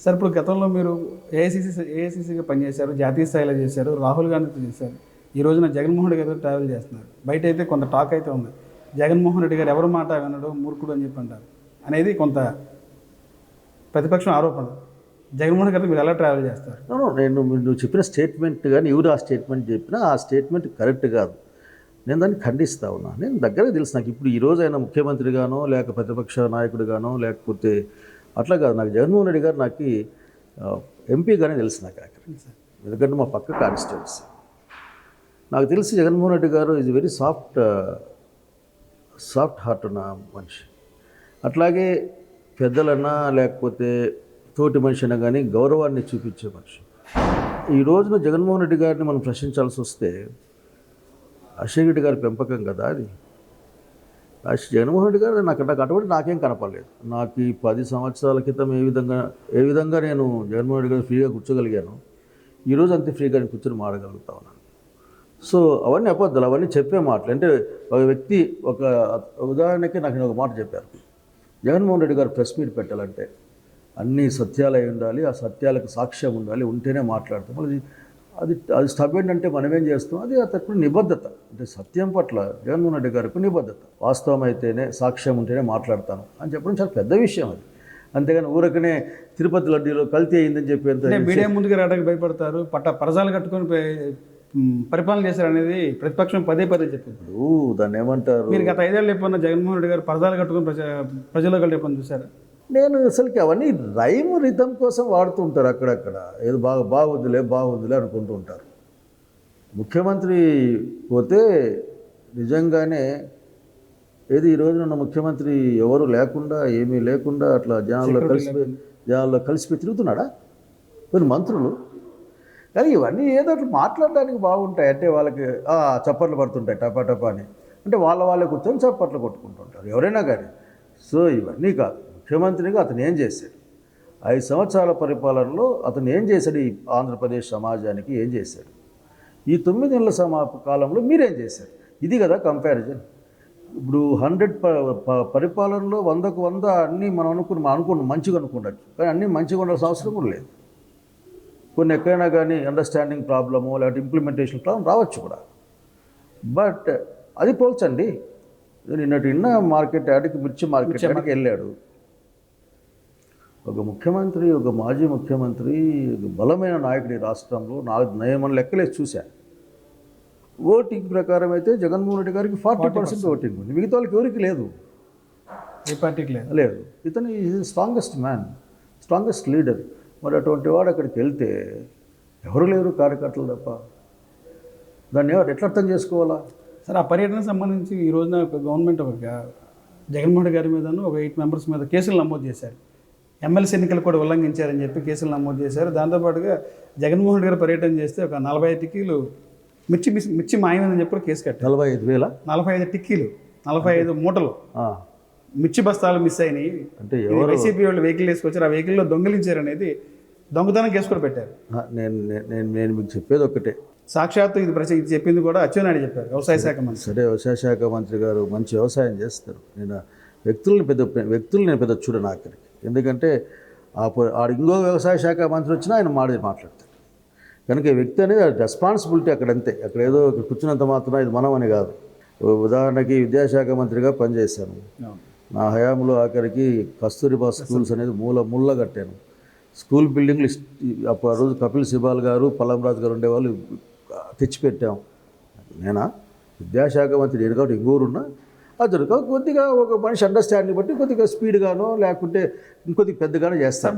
Sir ఇప్పుడు గతంలో మీరు ఏఐసిసి ఏఐసిసిగా పనిచేశారు జాతీయ స్థాయిలో చేశారు రాహుల్ గాంధీతో చేశారు. ఈ రోజున జగన్మోహన్ రెడ్డి ట్రావెల్ చేస్తున్నారు. బయట అయితే కొంత టాక్ అయితే ఉంది. జగన్మోహన్ రెడ్డి గారు ఎవరు మాట వినడు మూర్ఖుడు అని చెప్పి అంటారు. అనేది కొంత ప్రతిపక్షం ఆరోపణ జగన్మోహన్ గారితో మీరు ఎలా ట్రావెల్ చేస్తారు? నేను మీరు- నువ్వు చెప్పిన స్టేట్మెంట్ కానీ ఎవరు ఆ స్టేట్మెంట్ చెప్పినా ఆ స్టేట్మెంట్ కరెక్ట్ కాదు. నేను దాన్ని ఖండిస్తా ఉన్నా. నేను దగ్గరే తెలుసు నాకు. ఇప్పుడు ఈరోజు ఆయన ముఖ్యమంత్రిగానో లేక ప్రతిపక్ష నాయకుడిగానో లేకపోతే అట్లా కాదు. నాకు జగన్మోహన్ రెడ్డి గారు నాకు ఎంపీగానే తెలుసు నాకు ఆఖరి ఎందుకంటే మా పక్క కాన్స్టిట్యున్సీ నాకు తెలిసి జగన్మోహన్ రెడ్డి గారు is very soft soft heart ఉన్న మనిషి. అట్లాగే పెద్దలన్నా లేకపోతే తోటి మనిషి అయినా కానీ గౌరవాన్ని చూపించే మనిషి. ఈ రోజున జగన్మోహన్ రెడ్డి గారిని మనం ప్రశ్నించాల్సి వస్తే అశోక్ రెడ్డి గారి పెంపకం కదా అది. జగన్మోహన్ రెడ్డి గారు నాకు నాకు అటువంటి నాకేం కనపడలేదు. నాకు ఈ పది సంవత్సరాల క్రితం ఏ విధంగా ఏ విధంగా నేను జగన్మోహన్ రెడ్డి గారు ఫ్రీగా కూర్చోగలిగాను ఈరోజు అంతే ఫ్రీగా నేను కూర్చొని మాడగలుగుతా ఉన్నాను. సో అవన్నీ అబద్ధాలు అవన్నీ చెప్పే మాటలు. అంటే ఒక వ్యక్తి ఒక ఉదాహరణకి నాకు ఒక మాట చెప్పారు జగన్మోహన్ రెడ్డి గారు ప్రెస్ మీట్ పెట్టాలంటే అన్ని సత్యాలు అయి ఉండాలి ఆ సత్యాలకు సాక్ష్యం ఉండాలి ఉంటేనే మాట్లాడతాం. మళ్ళీ అది అది స్టబెండ్ అంటే మనం ఏం చేస్తాం? అది అతనికి నిబద్ధత. అంటే సత్యం పట్ల జగన్మోహన్ రెడ్డి గారికి నిబద్ధత. వాస్తవం అయితేనే సాక్ష్యం ఉంటేనే మాట్లాడతాను. అని చెప్పడం చాలా పెద్ద విషయం అది. అంతేగాని ఊరకనే తిరుపతి లడ్డీలో కల్తీ అయిందని చెప్పేంత అంటే మీడియా ముందుకు రావడానికి భయపడతారు పట్ట పరజాలు కట్టుకొని పరిపాలన చేశారు అనేది ప్రతిపక్షం పదే పదే చెప్పింది. దాన్ని ఏమంటారు? మీరు గత ఐదేళ్ళు ఎప్పుడన్నా జగన్మోహన్ రెడ్డి గారు పరదాలు కట్టుకొని ప్రజ ప్రజల్లో ఎప్పుడన్నా చూసారు నేను అసలుకి అవన్నీ రైమ్ రిథం కోసం వాడుతూ ఉంటారు అక్కడక్కడ. ఏదో బాగా బాగుందిలే బాగుందిలే అనుకుంటూ ఉంటారు. ముఖ్యమంత్రి పోతే నిజంగానే ఏది ఈ రోజున ఉన్న ముఖ్యమంత్రి ఎవరు లేకుండా ఏమీ లేకుండా అట్లా జనాల్లో కలిసిపోయి జనాల్లో కలిసిపోయి తిరుగుతున్నాడా? కొన్ని మంత్రులు. కానీ ఇవన్నీ ఏదో అట్లా మాట్లాడడానికి బాగుంటాయి. అంటే వాళ్ళకి "ఆ, చప్పట్లు పడుతుంటాయి టపా టపా అని. అంటే వాళ్ళ వాళ్ళే కూర్చొని చప్పట్లు కొట్టుకుంటుంటారు. ఎవరైనా కానీ. సో ఇవన్నీ కాదు. ముఖ్యమంత్రిగా అతను ఏం చేశాడు? ఐదు సంవత్సరాల పరిపాలనలో అతను ఏం చేశాడు? ఈ ఆంధ్రప్రదేశ్ సమాజానికి ఏం చేశాడు? ఈ తొమ్మిది నెలల సమా కాలంలో మీరేం చేశారు? ఇది కదా కంపారిజన్. ఇప్పుడు హండ్రెడ్ పరిపాలనలో వందకు వంద అన్నీ మనం అనుకుని మనం అనుకున్నాం మంచిగా అనుకుండొచ్చు కానీ అన్నీ మంచిగా ఉండాల్సిన అవసరం కూడా లేదు. కొన్ని ఎక్కడైనా కానీ అండర్స్టాండింగ్ ప్రాబ్లము లేకపోతే ఇంప్లిమెంటేషన్ ప్రాబ్లం రావచ్చు కూడా. బట్ అది పోల్చండి. నిన్నటి నిన్న మార్కెట్ యాడ్కి మిర్చి మార్కెట్ యాడ్కి వెళ్ళాడు. ఒక ముఖ్యమంత్రి ఒక మాజీ ముఖ్యమంత్రి ఒక బలమైన నాయకుడి రాష్ట్రంలో నా నేమని లెక్కలేసి చూశాను ఓటింగ్ ప్రకారం అయితే జగన్మోహన్ రెడ్డి గారికి ఫార్టీ పర్సెంట్ ఓటింగ్ ఉంది. మిగతా వాళ్ళకి ఎవరికి లేదు. ఏ పార్టీకి లేదు. లేదు. ఇతను is strongest man strongest leader మరి అటువంటి వాడు అక్కడికి వెళ్తే ఎవరు లేరు కార్యకర్తలు తప్ప. దాన్ని ఎవరు ఎట్లా అర్థం చేసుకోవాలా? సార్ ఆ పర్యటనకు సంబంధించి ఈ రోజున గవర్నమెంట్ ఒక జగన్మోహన్ రెడ్డి గారి మీదను ఒక ఎయిట్ మెంబర్స్ మీద కేసులు నమోదు చేశారు. ఎమ్మెల్సీ ఎన్నికలు కూడా ఉల్లంఘించారని చెప్పి కేసులు నమోదు చేశారు. దాంతోపాటుగా జగన్మోహన్ రెడ్డి గారు పర్యటన చేస్తే ఒక నలభై ఐదు టిక్కీలు మిర్చి మిస్- మిర్చి మాయమని చెప్పి కేసు కట్టారు. నలభై ఐదు వేల? నలభై ఐదు టిక్కీలు నలభై ఐదు మూటలు. మిర్చి బస్తాలు మిస్ అయినాయి. అంటే ఎవరు? వైసీపీ వాళ్ళు వెహికల్ వేసుకొచ్చారు. ఆ వెహికల్లో దొంగిలించారు అనేది దొంగతనం కేసు కూడా పెట్టారు. నేను నేను- నేను మీకు చెప్పేది ఒక్కటే. సాక్షాత్తు ఇది ప్రతి ఇది చెప్పింది కూడా అచ్చెన్నాయుడు చెప్పారు వ్యవసాయ శాఖ మంత్రి. సరే వ్యవసాయ శాఖ మంత్రి గారు మంచి వ్యవసాయం చేస్తారు. నేను వ్యక్తుల్ని పెద్ద వ్యక్తులు నేను పెద్ద చూడను ఆఖరికి. ఎందుకంటే ఆడ ఇంకో వ్యవసాయ శాఖ మంత్రి వచ్చినా ఆయన మాట మాట్లాడతారు కనుక వ్యక్తి అనేది రెస్పాన్సిబిలిటీ అక్కడ అంతే. అక్కడ ఏదో కూర్చున్నంత మాత్రం ఇది మనం అని కాదు. ఉదాహరణకి విద్యాశాఖ మంత్రిగా పనిచేశాను. నా హయాంలో ఆఖరికి కస్తూరిబా స్కూల్స్ అనేది మూల ముళ్ళ కట్టాను. స్కూల్ బిల్డింగ్లు అప్పుడు ఆ రోజు కపిల్ సిబాల్ గారు పల్లంరాజు గారు ఉండేవాళ్ళు తెచ్చిపెట్టాం. నేనా? విద్యాశాఖ మంత్రి నేను కాబట్టి అది అతను కొద్దిగా ఒక మనిషి అండర్స్టాండింగ్ బట్టి కొద్దిగా స్పీడ్గానో లేకుంటే ఇంకొద్దిగా పెద్దగానో చేస్తాను